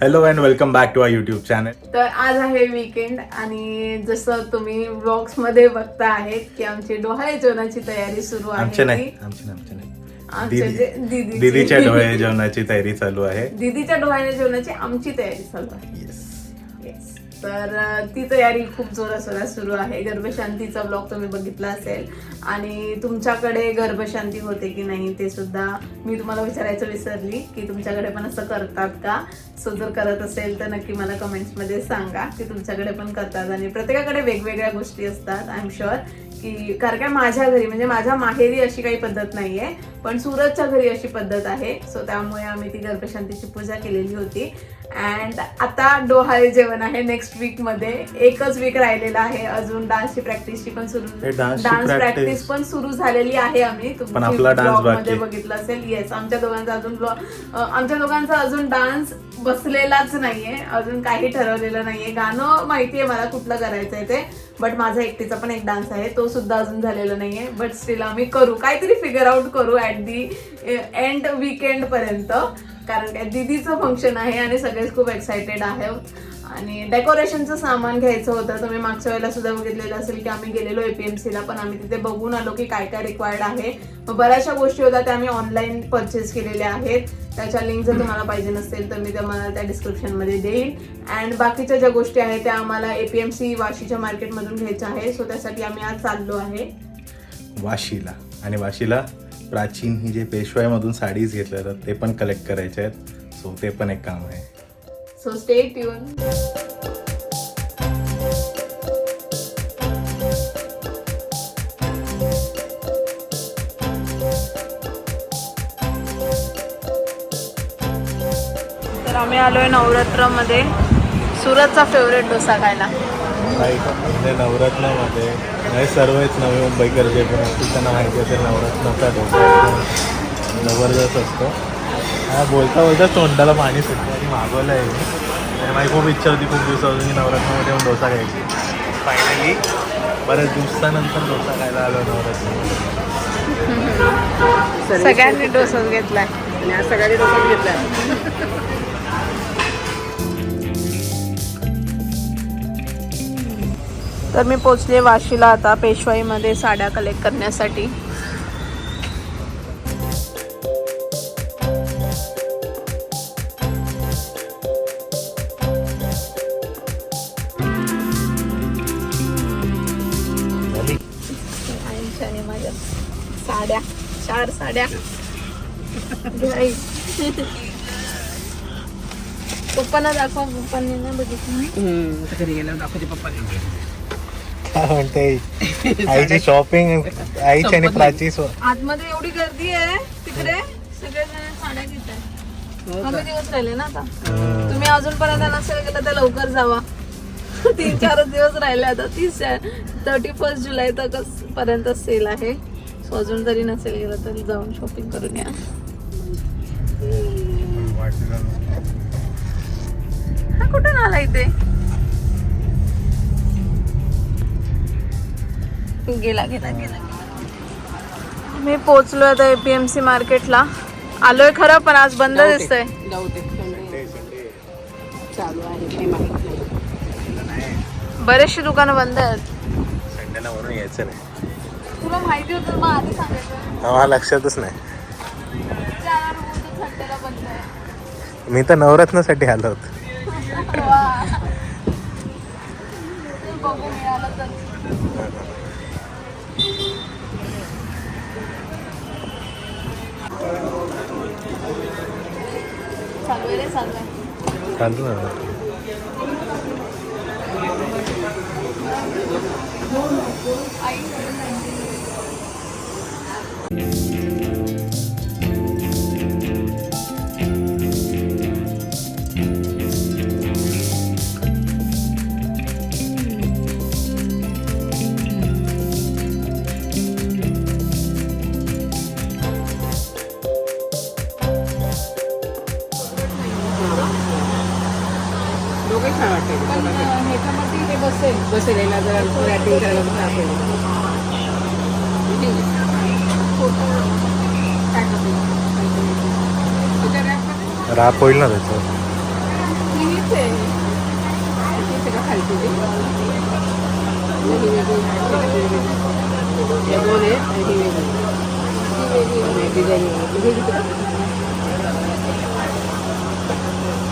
Hello and welcome back to our YouTube channel तर आज आहे विकेंड आणि जसं तुम्ही व्लॉग्समध्ये बघता आहेत की आमची डोहाळे जेवणाची तयारी सुरू आहे आमचे नाही ती. आमचे नाही आमचे नाही. आमचे जे- दीदी दीदीची. दीदीच्या डोळे जेवणाची तयारी चालू आहे. दीदीच्या डोहाळे जेवणाची आमची तयारी चालू आहे. येस. तर ती तयारी खूप जोरासोरात सुरू आहे. गर्भशांतीचा ब्लॉग तुम्ही बघितला असेल. आणि तुमच्याकडे गर्भशांती होते की नाही ते सुद्धा मी तुम्हाला विचारायचं विसरली की तुमच्याकडे पण असं करतात का? सो जर करत असेल तर नक्की मला कमेंट्समध्ये सांगा की तुमच्याकडे पण करतात. आणि प्रत्येकाकडे वेगवेगळ्या गोष्टी असतात आय एम शुअर की कारण काय माझ्या घरी म्हणजे माझ्या माहेरी अशी काही पद्धत नाही आहे पण सुरतच्या घरी अशी पद्धत आहे. सो त्यामुळे आम्ही ती गर्भशांतीची पूजा केलेली होती. अँड आता डोहाळे जेवण आहे नेक्स्ट वीकमध्ये. एकच वीक राहिलेला आहे. अजून डान्सची प्रॅक्टिसची पण सुरू डान्स प्रॅक्टिस पण सुरू झालेली आहे आम्ही. मध्ये. बघितलं असेल. येस आमच्या दोघांचा अजून आमच्या दोघांचा अजून डान्स बसलेलाच नाहीये. अजून काही ठरवलेलं नाहीये. गाणं माहितीये मला कुठलं करायचंय ते. बट माझा एकटीचा पण एक डान्स आहे. तो सुद्धा अजून झालेला नाहीये. बट स्टील आम्ही करू. काहीतरी फिगर आउट करू ऍट दी एंड वीकेंड पर्यंत. कारण काय दीदीचं फंक्शन आहे आणि सगळेच खूप एक्सायटेड आहे. आणि डेकोरेशनचं सामान घ्यायचं होतं तुम्ही मागच्या वेळेला सुद्धा बघितलेलं असेल की आम्ही गेलेलो एपीएमसी ला पण आम्ही तिथे बघून आलो की काय काय रिक्वायर्ड आहे. मग बऱ्याचशा गोष्टी होत्या त्या आम्ही ऑनलाईन परचेस केलेल्या आहेत. त्याच्या लिंक जर तुम्हाला पाहिजे नसेल तर मी तुम्हाला त्या डिस्क्रिप्शनमध्ये देईन. अँड बाकीच्या ज्या गोष्टी आहेत त्या आम्हाला एपीएमसी वाशीच्या मार्केटमधून घ्यायच्या आहे सो त्यासाठी आम्ही आज चाललो आहे. वाशीला. आणि वाशीला प्राचीन ही जे पेशवाईमधून साडीज घेतल्या जातात ते पण कलेक्ट करायचे आहेत. सो ते पण एक काम आहे. सो स्टे ट्यून तर आम्ही आलोय नवरात्रमध्ये. सुरतचा फेवरेट डोसा खायला. काही म्हणजे नवरत्नामध्ये नाही सर्वच नवी मुंबईकर जे पण असतील त्यांना माहिती असेल नवरत्नाचा डोसा जबरदस्त असतो. हा बोलता बोलता तोंडाला पाणी सुटतं आणि मागवलं आहे मी. आणि माझी खूप इच्छा होती खूप दिवसापासून की नवरत्नामध्ये येऊन डोसा खायची. फायनली बऱ्याच दिवसानंतर डोसा खायला आलो नवरत्नामध्ये सगळ्यांनी डोसाच घेतलाय. आणि आज सगळ्यांनी डोसा घेतलाय. तर मी पोचले वाशीला आता पेशवाईमध्ये साड्या कलेक्ट करण्यासाठी. माझ्या साड्या चार साड्या पप्पांना दाखवा पप्पांनी ना बघितलं. घरी गेल्यावर दाखवते पप्पा काय म्हणते? आईची शॉपिंग आईची आणि प्राची आतमध्ये एवढी गर्दी आहे तिकडे सगळे जण साड्या घेत हो कमी दिवस राहिले ना आता. तुम्ही अजूनपर्यंत नसेल गेलं तर लवकर जावा. तीन चारच दिवस राहिले आता. तीस थर्टी फर्स्ट जुलै तक पर्यंत सेल आहे. सो अजून तरी नसेल गेलं तरी जाऊन शॉपिंग करून या. हा कुठून आला इथे? गेला गेला गेला. मी पोहोचलो आता एपीएमसी मार्केटला. आलोय खरं पण आज बंद दिसतंय. जाऊ दे. चालू आहे काही माहीत नाही. बरेचशी दुकानं बंद आहेत. संडेला म्हणून यायचं नाही. तुला माहिती होतं मग आधी सांगायचं. मला लक्षातच नाही. जाणार होतं संडेला बंद आहे. मी तर नवरत्नासाठी आलो होतो. वा. बघू मिळालं तर. चालू आहे रे चालू आहे. चालू ना दोघे ह्याच्यामध्ये हे बसेल. बसेल याला जरा रॅपिंग करायला पण असेल राप होईल ना त्याचं? खायची ती ही वेगळी हे दोन आहेत आणि ही वेगळी. डिझाईन वेगळी ही किती?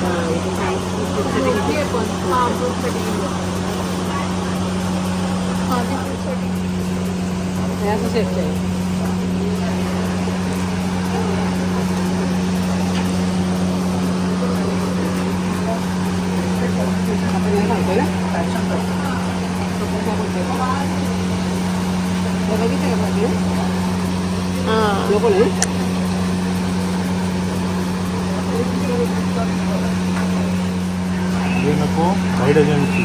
हां, इथे छान. मोठी आहे पण हा फ्रूटसाठी हा ती फ्रूटसाठी हे असं शेपचं आहे आपण हे सांगतो ना हे बघितलं का बाकी? हां नको नाही हे नको काही डझनची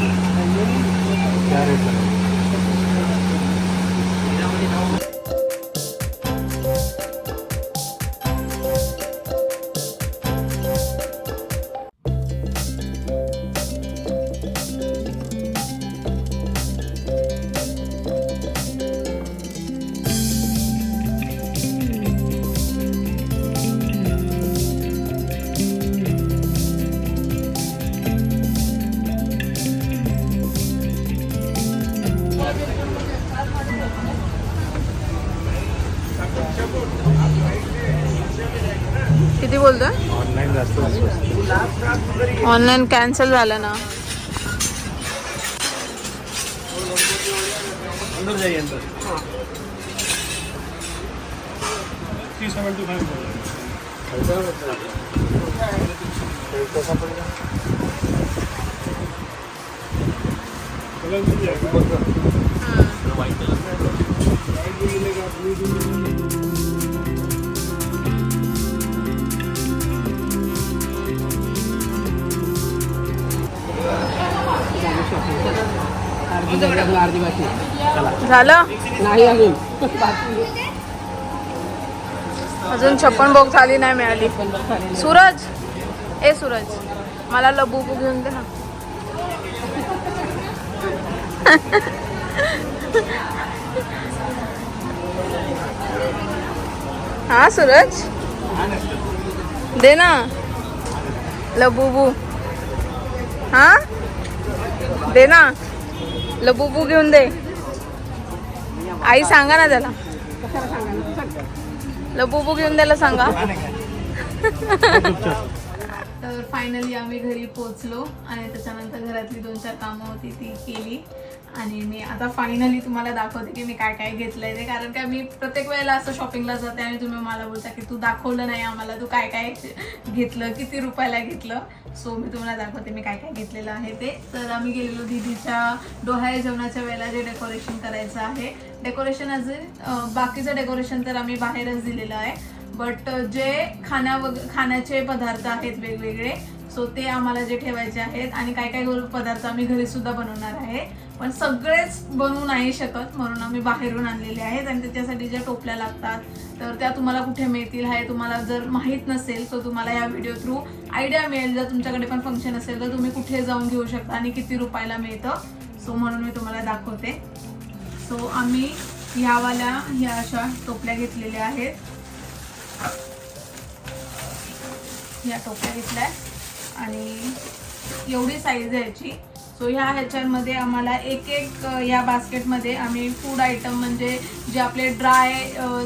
त्या रेटला नको. किती ऑनलाईन कॅन्सल झालं ना. shopping. अर्धी झाली? अजून अर्धी बाकी आहे. झालं नाही अजून. अजून छप्पन बॉक्स आली नाही मिळाली. सूरज? ए सूरज मला लबुबू घेऊन दे ना. हा सूरज? दे ना. लबुबू हा? दे ना. लबुबू घेऊन दे. आई सांगा ना त्याला. सांगा लबुबू घेऊन द्यायला सांगा. तर फायनली आम्ही घरी पोचलो आणि त्याच्यानंतर घरातली दोन चार कामं होती ती केली. आणि मी आता फायनली तुम्हाला दाखवते की मी काय काय घेतलंय ते. कारण का मी प्रत्येक वेळेला असं शॉपिंगला जाते आणि तुम्ही मला बोलता की तू दाखवलं नाही आम्हाला तू काय काय घेतलं किती रुपयाला घेतलं? सो मी तुम्हाला दाखवते मी काय काय घेतलेलं आहे ते. तर आम्ही गेलेलो दीदीच्या डोहाळे जेवणाच्या वेळेला जे डेकोरेशन करायचं आहे. डेकोरेशन अजून बाकीचं डेकोरेशन तर आम्ही बाहेरच दिलेलं आहे. बट जे खाण्या वग खाण्याचे पदार्थ आहेत वेगवेगळे सो ते आम्हाला जे ठेवायचे आहेत आणि काय काय पदार्थ आम्ही घरी सुद्धा बनवणार आहे. पण सगळेच बनवू नाही शकत म्हणून आम्ही बाहेरून आणलेले आहेत आणि त्याच्यासाठी ज्या टोपल्या लागतात तर त्या तुम्हाला कुठे मिळतील हे तुम्हाला जर माहीत नसेल तर तुम्हाला या व्हिडिओ थ्रू आयडिया मिळेल. जर तुमच्याकडे पण फंक्शन असेल तर तुम्ही कुठे जाऊन घेऊ शकता आणि किती रुपयाला मिळतं. सो म्हणून मी तुम्हाला दाखवते. सो आम्ही ह्यावाल्या ह्या अशा टोपल्या घेतलेल्या आहेत. या टोप्या घेतल्या आणि एवढी साईज आहे याची सो ह्या ह्याच्यामध्ये आम्हाला एक एक या बास्केटमध्ये आम्ही फूड आयटम म्हणजे जे आपले ड्राय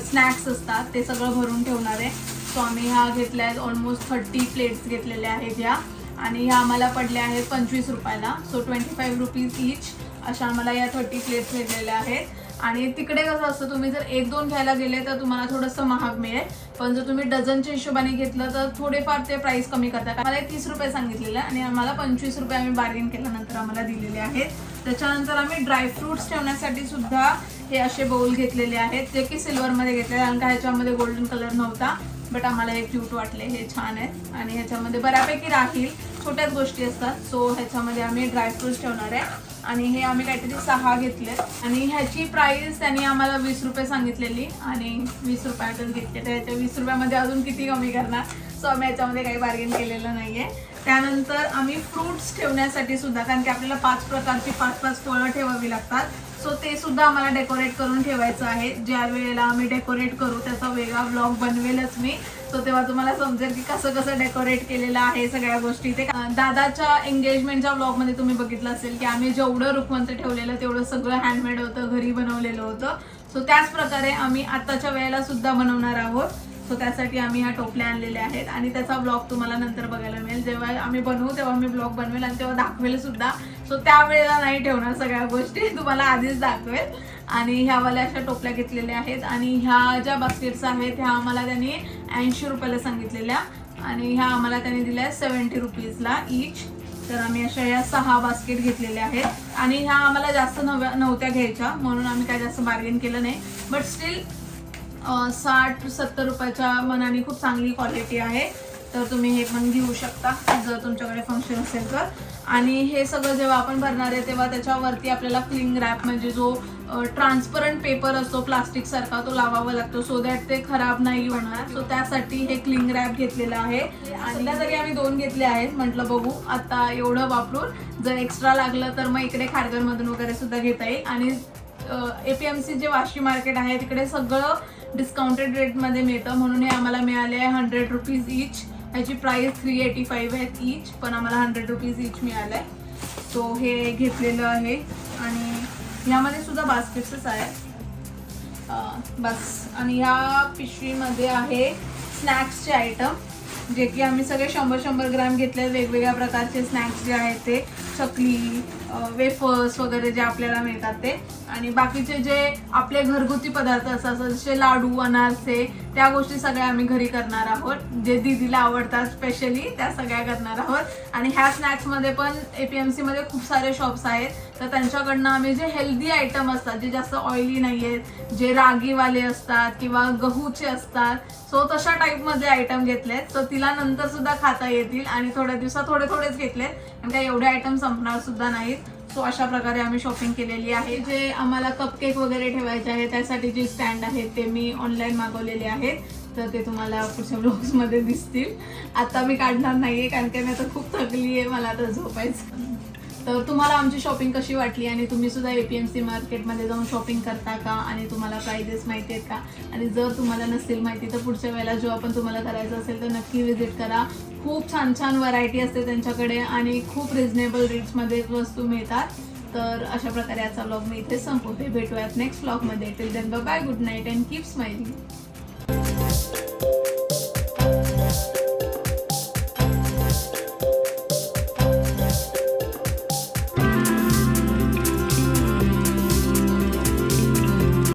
स्नॅक्स असतात ते सगळं भरून ठेवणार आहे. सो आम्ही ह्या घेतल्या आहेत ऑलमोस्ट थर्टी प्लेट्स घेतलेल्या आहेत ह्या. आणि ह्या आम्हाला पडल्या आहेत पंचवीस रुपयाला. So twenty five rupees each अशा आम्हाला या थर्टी प्लेट्स घेतलेल्या आहेत. आणि तिकडे कसं असतं तुम्ही जर एक दोन घ्यायला गेले तर तुम्हाला थोडंसं महाग मिळेल. पण जर तुम्ही डझनच्या हिशोबाने घेतलं तर थोडेफार ते प्राइस कमी करतात. मला तीस रुपये सांगितलेलं आहे आणि आम्हाला पंचवीस रुपये आम्ही बार्गेन केल्यानंतर आम्हाला दिलेले आहेत. त्याच्यानंतर आम्ही ड्रायफ्रुट्स ठेवण्यासाठी सुद्धा हे असे बाउल घेतलेले आहेत. जे की सिल्वरमध्ये घेतले कारण का ह्याच्यामध्ये गोल्डन कलर नव्हता. बट आम्हाला हे क्यूट वाटले हे छान आहेत. आणि ह्याच्यामध्ये बऱ्यापैकी राहील छोट्याच गोष्टी असतात. सो ह्याच्यामध्ये आम्ही ड्रायफ्रुट्स ठेवणार आहे. आणि हे आम्ही काहीतरी सहा घेतले आणि ह्याची प्राइस त्यांनी आम्हाला वीस रुपये सांगितलेली आणि वीस रुपयातच घेतले. तर ह्याच्या वीस रुपयामध्ये अजून किती कमी करणार? सो आम्ही याच्यामध्ये काही बार्गेन केलेलं नाहीये. त्यानंतर आम्ही फ्रुट्स ठेवण्यासाठी सुद्धा कारण की आपल्याला पाच प्रकारची पाच पाच फळं ठेवावी लागतात. सो ते सुद्धा आम्हाला डेकोरेट करून ठेवायचं आहे. ज्या वेळेला आम्ही डेकोरेट करू त्याचा वेगळा ब्लॉग बनवेलच मी. सो तेव्हा तुम्हाला समजेल की कसं कसं डेकोरेट केलेलं आहे सगळ्या गोष्टी. ते दादाच्या एंगेजमेंटच्या ब्लॉगमध्ये तुम्ही बघितलं असेल की आम्ही जेवढं रुखवंत ठेवलेलं तेवढं सगळं हँडमेड होतं घरी बनवलेलं होतं. सो त्याच प्रकारे आम्ही आताच्या वेळेला सुद्धा बनवणार आहोत. सो त्यासाठी आम्ही ह्या टोपल्या आणलेल्या आहेत आणि त्याचा ब्लॉग तुम्हाला नंतर बघायला मिळेल. जेव्हा आम्ही बनवू तेव्हा मी ब्लॉग बनवेल आणि तेव्हा दाखवेल सुद्धा. सो त्यावेळेला नाही ठेवणार सगळ्या गोष्टी. तुम्हाला आधीच दाखवेल. आणि ह्यावाल्या अशा टोपल्या घेतलेल्या आहेत. आणि ह्या ज्या बास्केट्स आहेत ह्या आम्हाला त्यांनी ऐंशी रुपयाला सांगितलेल्या आणि ह्या आम्हाला त्यांनी दिल्या सेवन्टी रुपीजला इच तर आम्ही अशा या सहा बास्केट घेतलेल्या आहेत. आणि ह्या आम्हाला जास्त नव्या नव्हत्या घ्यायच्या म्हणून आम्ही काय जास्त बार्गेन केलं नाही. बट स्टील साठ सत्तर रुपयाच्या मनाने खूप चांगली क्वालिटी आहे. तर तुम्ही हे पण घेऊ शकता जर तुमच्याकडे फंक्शन असेल तर. आणि हे सगळं जेव्हा आपण भरणार आहे तेव्हा त्याच्यावरती आपल्याला क्लिंग रॅप म्हणजे जो ट्रान्सपरंट पेपर असतो प्लास्टिकसारखा तो लावावा लागतो. सो दॅट ते खराब नाही होणार. सो त्यासाठी हे क्लिंग रॅप घेतलेलं आहे. आणि तरी आम्ही दोन घेतले आहेत. म्हटलं बघू आता एवढं वापरून. जर एक्स्ट्रा लागलं तर मग इकडे खारघरमधून वगैरे सुद्धा घेता येईल. आणि ए पी एम सी जे वाशी मार्केट आहे तिकडे सगळं डिस्काउंटेड रेटमध्ये मिळतं. म्हणून हे आम्हाला मिळाले आहे हंड्रेड रुपीज इच ह्याची प्राईस थ्री एटी फाईव्ह आहे इच पण आम्हाला हंड्रेड रुपीज इच मिळालं आहे सो हे घेतलेलं आहे. आणि ह्यामध्ये सुद्धा बास्केट्सच आहे बस. आणि ह्या पिशवीमध्ये आहे स्नॅक्सचे आयटम जे की आम्ही सगळे शंभर शंभर ग्रॅम घेतले. वेगवेगळ्या प्रकारचे स्नॅक्स जे आहेत ते. चकली वेफर्स वगैरे जे आपल्याला मिळतात ते. आणि बाकीचे जे आपले घरगुती पदार्थ असतात जसे लाडू अनारसे त्या गोष्टी सगळ्या आम्ही घरी करणार आहोत. जे दीदीला आवडतात स्पेशली त्या सगळ्या करणार आहोत. आणि ह्या स्नॅक्समध्ये पण ए पी एम सीमध्ये खूप सारे शॉप्स आहेत. तर त्यांच्याकडनं आम्ही जे हेल्दी आयटम असतात जे जास्त ऑइली नाही आहेत जे रागीवाले असतात किंवा गहूचे असतात सो तशा टाईपमध्ये आयटम घेतलेत. तर तिला नंतर सुद्धा खाता येतील आणि थोड्या दिवसात थोडे थोडेच घेतलेत. कारण काही एवढे आयटम संपणार सुद्धा नाहीत. सो अशा प्रकारे आम्ही शॉपिंग केलेली आहे. जे आम्हाला कपकेक वगैरे ठेवायचे आहे त्यासाठी जे स्टँड आहेत ते मी ऑनलाईन मागवलेले आहेत. तर ते तुम्हाला पुढच्या ब्लॉग्समध्ये दिसतील. आता मी काढणार नाही आहे कारण की मी आता खूप थकली आहे मला आता झोपायचं. तर तुम्हाला आमची शॉपिंग कशी वाटली? आणि तुम्ही सुद्धा एपीएमसी मार्केटमध्ये जाऊन शॉपिंग करता का? आणि तुम्हाला प्राइजेस माहिती आहेत का? आणि जर तुम्हाला नसतील माहिती तर पुढच्या वेळेला जेव्हा पण तुम्हाला करायचं असेल तर नक्की व्हिजिट करा. खूप छान छान व्हरायटी असते त्यांच्याकडे आणि खूप रिजनेबल रेट्समध्ये वस्तू मिळतात. तर अशा प्रकारे याचा ब्लॉग मी इथे संपवते. भेटूयात नेक्स्ट ब्लॉगमध्ये till then bye good night and keep smiling